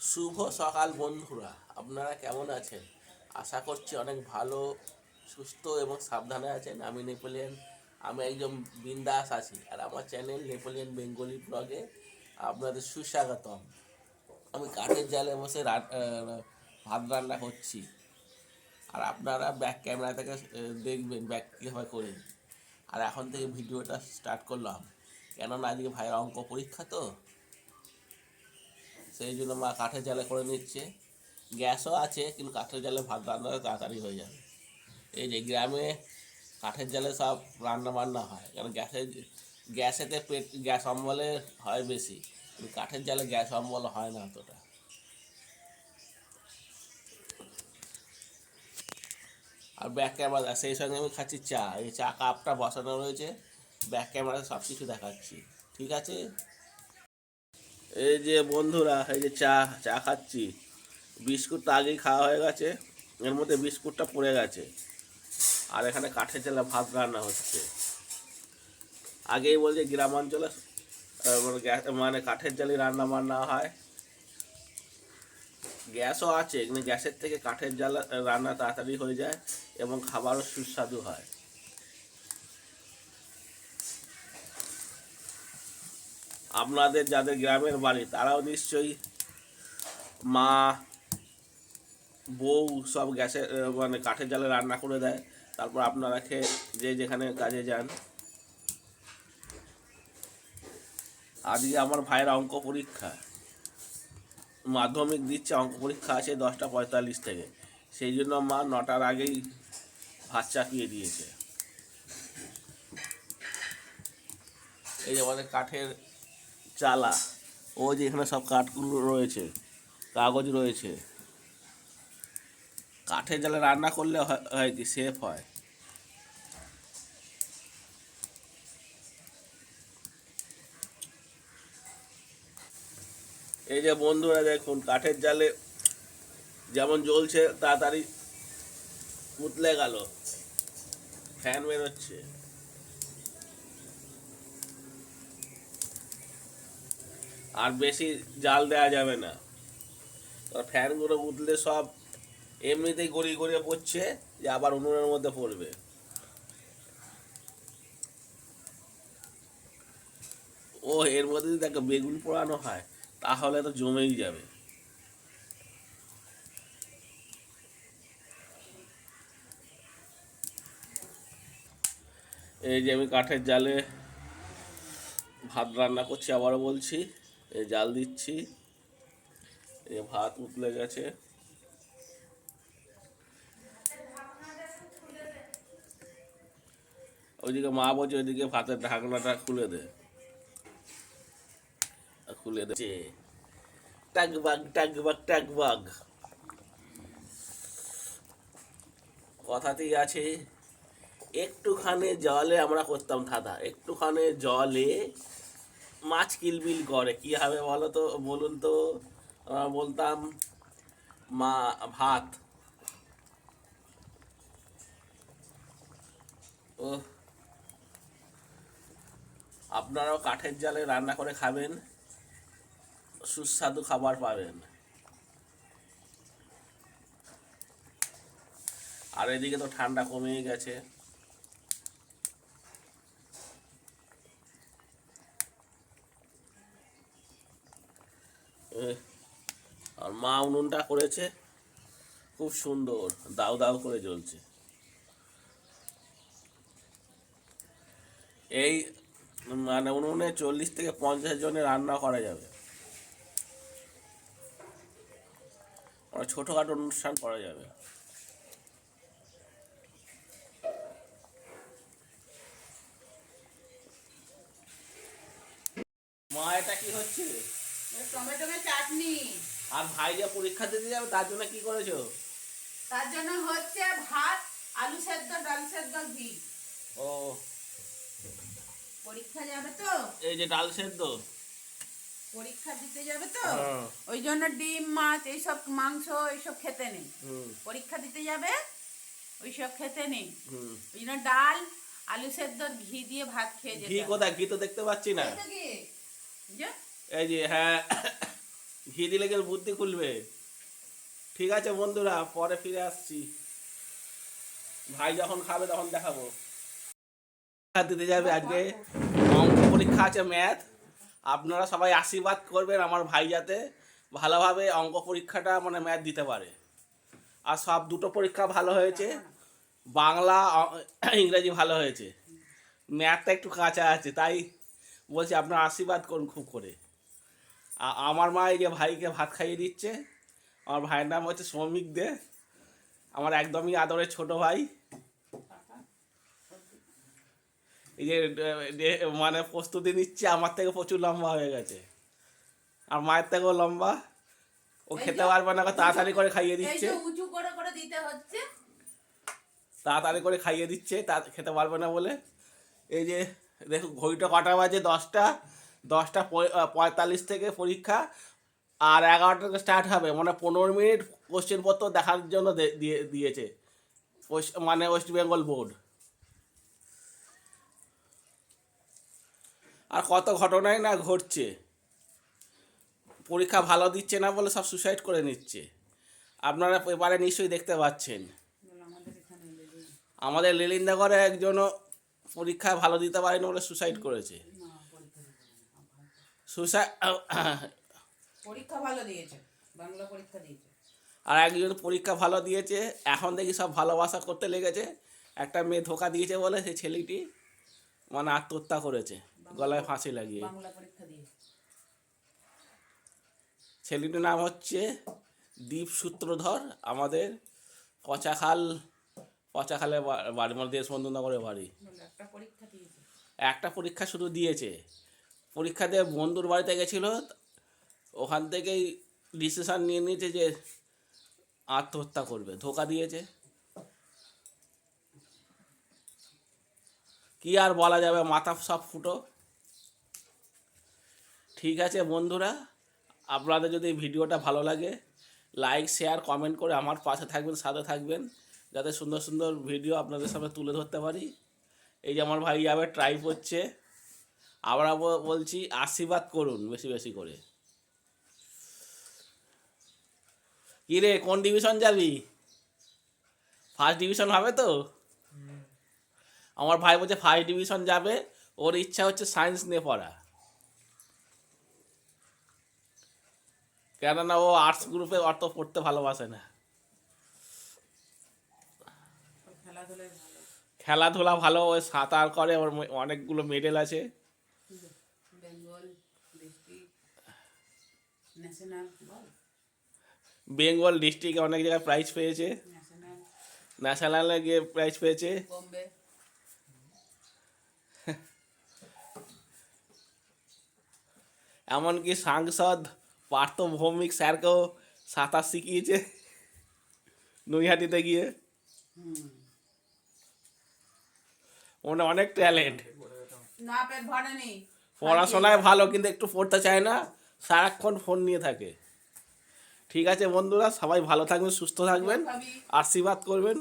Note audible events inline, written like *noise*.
শুভ সকাল, বন্ধুরা। আপনারা কেমন আছেন? আশা করছি অনেক ভালো, সুস্থ এবং সাবধানে আছেন। আমি নেপোলিয়ান, আমি একজন বিন্দাস আছি। আর আমার চ্যানেল নেপোলিয়ান বেঙ্গলি ব্লগে আপনাদের সুস্বাগতম। আমি কাঠের জালে বসে ভাত রান্না করছি। আর আপনারা ব্যাক ক্যামেরা থেকে দেখবেন ব্যাক কীভাবে করি। আর এখন থেকে ভিডিওটা স্টার্ট করলাম। কেননা আজকে ভাইয়ের অঙ্ক পরীক্ষা তো সেই জন্য মা কাঠের জালে করে নিচ্ছে। গ্যাসও আছে, কিন্তু কাঠের জালে ভাত রান্না তাড়াতাড়ি হয়ে যাবে। এই যে গ্রামে কাঠের জালে সব রান্না বান্না হয়, কারণ গ্যাসে গ্যাসেতে পেট, গ্যাস অম্বলে হয় বেশি, কিন্তু কাঠের জালে গ্যাস অম্বল হয় না অতটা। আর ব্যাক ক্যামেরা, সেই সঙ্গে আমি খাচ্ছি চা, এই চা কাপটা বসানো রয়েছে, ব্যাক ক্যামেরায় সব কিছু দেখাচ্ছি। ঠিক আছে? এই যে বন্ধুরা, এই যে চা চা খাচ্ছি। বিস্কুটটা আগেই খাওয়া হয়ে গেছে, এর মধ্যে বিস্কুটটা পড়ে গেছে। আর এখানে কাঠের চালে ভাত রান্না হচ্ছে। আগেই বলছে গ্রাম অঞ্চলে মানে মানে কাঠের জালে রান্না বান্না হয়। গ্যাসও আছে কিন্তু গ্যাসের থেকে কাঠের জ্বালা, রান্না তাড়াতাড়ি হয়ে যায় এবং খাবারও সুস্বাদু হয়। আপনাদের যাদের গ্রামের বাড়ি তারাও নিশ্চয়ই মা বউ সব গ্যাসে আহ, মানে কাঠের জালে রান্না করে দেয়। তারপর আপনারা খেয়ে যে যেখানে কাজে যান। আজকে আমার ভাইয়ের অঙ্ক পরীক্ষা। মাধ্যমিক দিচ্ছে অঙ্ক পরীক্ষা আছে দশটা পঁয়তাল্লিশ থেকে। সেই জন্য মা নটার আগেই ভাত চাপিয়ে দিয়েছে। এই যে আমাদের কাঠের চালা। ও যে এখানে সব কাঠগুলো রয়েছে, কাগজ রয়েছে। কাঠের জালে রান্না করলে হয় হয় কি সেফ হয়। এই যে বন্ধুরা দেখুন, কাঠের জালে যেমন জ্বলছে, তাড়াতাড়ি উতলে গেল। ফ্যান বেরোচ্ছে। আর বেশি জাল দেওয়া যাবে না। ফ্যানগুলো উতলে সব এমনিতেই গড়িয়ে গড়িয়ে পড়ছে যে আবার উনুনের মধ্যে পড়বে। ও, এর মধ্যে যদি দেখো বেগুন পোড়ানো হয়, তাহলে তো জমেই যাবে। এই যে আমি কাঠের জালে ভাত রান্না করছি, আবারও বলছি। জাল দিচ্ছি। এই ভাত উতলে গেছে। ওইদিকে মা বলছে, ওইদিকে ভাতের ঢাকনাটা খুলে দে। খুলে দিচ্ছে টাকবাগ টাকবাগ টাকবাগ কথাতেই আছে, একটুখানি জলে আমরা করতাম ধাঁধা একটুখানি জলে মাছ কিলবিল করে, কি হবে বলো তো বলুন তো বলতাম মা, ভাত। ও আপনারাও কাঠের জালে রান্না করে খাবেন, সুস্বাদু খাবার পাবেন। আর এদিকে তো ঠান্ডা কমেই গেছে। আর মা উনুনটা করেছে, খুব সুন্দর দাউ দাউ করে জ্বলছে। এই মানে উনুনে চল্লিশ থেকে পঞ্চাশ জনের রান্না করা যাবে। ছোটোখাটো অনুষ্ঠান করা যাবে। মা, এটা কি হচ্ছে? টমেটো চাটনি। আর ভাই যে পরীক্ষা দিতে যাবে তার জন্য কি করেছ? তার জন্য হচ্ছে ভাত আলু সেদ্ধ ডাল সেদ্ধ ঘি। ও। পরীক্ষা যাবে তো? এই যে ডাল সেদ্ধ। পরীক্ষা দিতে যাবে তো? হ্যাঁ। ওই জন্য ডিম মাছ এইসব মাংস এইসব খেতে নেই। পরীক্ষা দিতে যাবে ওইসব খেতে নেই। ওই জন্য ডাল আলু সেদ্ধ ঘি দিয়ে ভাত খেয়ে যেতে ঘি কোথায়? ঘি তো দেখতে পাচ্ছি না। ঘি। এই যে হ্যাঁ *coughs* ঘি দিলে কিন্তু বুদ্ধি খুলবে। ঠিক আছে বন্ধুরা, পরে ফিরে আসছি। ভাই যখন খাবে তখন দেখাবো। দিতে যাবে আজকে। অঙ্ক পরীক্ষা আছে ম্যাথ আপনারা সবাই আশীর্বাদ করবেন আমার ভাই যাতে ভালোভাবে অঙ্ক পরীক্ষাটা মানে ম্যাথ দিতে পারে। আর সব দুটো পরীক্ষা ভালো হয়েছে। বাংলা, *coughs* ইংরেজি ভালো হয়েছে। ম্যাথটা একটু কাঁচা আছে, তাই বলছি আপনারা আশীর্বাদ করুন খুব করে। আমার মা এই যে ভাইকে ভাত খাইয়ে দিচ্ছে। আমার ভাইয়ের নাম হচ্ছে শ্রমিক দে। আমার একদমই আদরের ছোট ভাই। এই যে মানে প্রস্তুতি নিচ্ছে আমার থেকে প্রচুর লম্বা হয়ে গেছে। আর মায়ের থেকেও লম্বা। ও খেতে পারবে না তাড়াতাড়ি করে খাইয়ে দিচ্ছে। উঁচু করে করে দিতে হচ্ছে। তাড়াতাড়ি করে খাইয়ে দিচ্ছে তা খেতে পারবে না বলে। এই যে দেখো ঘড়িটা কটা বাজে? দশটা। দশটা পঁয়তাল্লিশ থেকে পরীক্ষা আর এগারোটা থেকে স্টার্ট হবে। মানে পনেরো মিনিট কোশ্চেন পত্র দেখার জন্য দিয়ে, দিয়েছে। মানে ওয়েস্ট বেঙ্গল বোর্ড আর কত ঘটনাই না ঘটছে। পরীক্ষা ভালো দিচ্ছে না বলে সব সুসাইড করে নিচ্ছে। আপনারা এবারে নিশ্চয়ই দেখতে পাচ্ছেন। আমাদের আমাদের লিলিন্দাগড়ে একজনও পরীক্ষায় ভালো দিতে পারেনি বলে সুসাইড করেছে না পরীক্ষা দিতে হবে *coughs* পরীক্ষা ভালো দিয়েছে বাংলা পরীক্ষা দিয়েছে। আর একজন পরীক্ষা ভালো দিয়েছে এখন দেখি সব ভালোবাসা করতে লেগেছে। একটা মেয়ে ধোকা দিয়েছে বলে সেই ছেলেটি মানে আত্মহত্যা করেছে গলায় ফাঁসি লাগিয়ে। ছেলেটির নাম হচ্ছে দীপ সূত্রধর আমাদের পচাখাল পচাখালে বাড়ি মানে দেশবন্ধুনগরের বাড়ি। বলে একটা একটা পরীক্ষা শুধু দিয়েছে। পরীক্ষা দিয়ে বন্ধুর বাড়িতে গেছিল, ওখান থেকেই ডিসিশন নিয়ে নিয়েছে যে আত্মহত্যা করবে, ধোকা দিয়েছে। কি আর বলা যাবে, মাথা সব ফুটো। ঠিক আছে বন্ধুরা, আপনাদের যদি ভিডিওটা ভালো লাগে লাইক শেয়ার কমেন্ট করে আমার পাশে থাকবেন, সাথে থাকবেন, যাতে সুন্দর সুন্দর ভিডিও আপনাদের সামনে তুলে ধরতে পারি। এই যে আমার ভাই যাবে ট্রাই করছে। আবার আবার বলছি আশীর্বাদ করুন বেশি বেশি করে। কি রে কোন ডিভিশন যাবি? ফার্স্ট ডিভিশন হবে তো? আমার ভাই বলছে ফার্স্ট ডিভিশন যাবে ওর ইচ্ছা হচ্ছে সায়েন্স নিয়ে পড়া। কেননা ও আর্টস গ্রুপে অত পড়তে ভালোবাসে না। খেলাধুলা ভালো ওই সাঁতার করে ওর অনেকগুলো মেডেল আছে। বেঙ্গল ডিস্ট্রিক্ট অনেক জায়গায় প্রাইজ পেয়েছে। ন্যাশনাল গিয়ে প্রাইজ পেয়েছে। এমনকি সাংসদ পার্থ ভৌমিক স্যারকেও সাঁতার শিখিয়েছে নৈহাটিতে গিয়ে। ওনার অনেক ট্যালেন্ট না পেট ভরেনি পড়াশোনায় ভালো কিন্তু একটু পড়তে চায় না সারাক্ষণ ফোন নিয়ে থাকে। ঠিক আছে বন্ধুরা সবাই ভালো থাকবেন সুস্থ থাকবেন। আশীর্বাদ করবেন।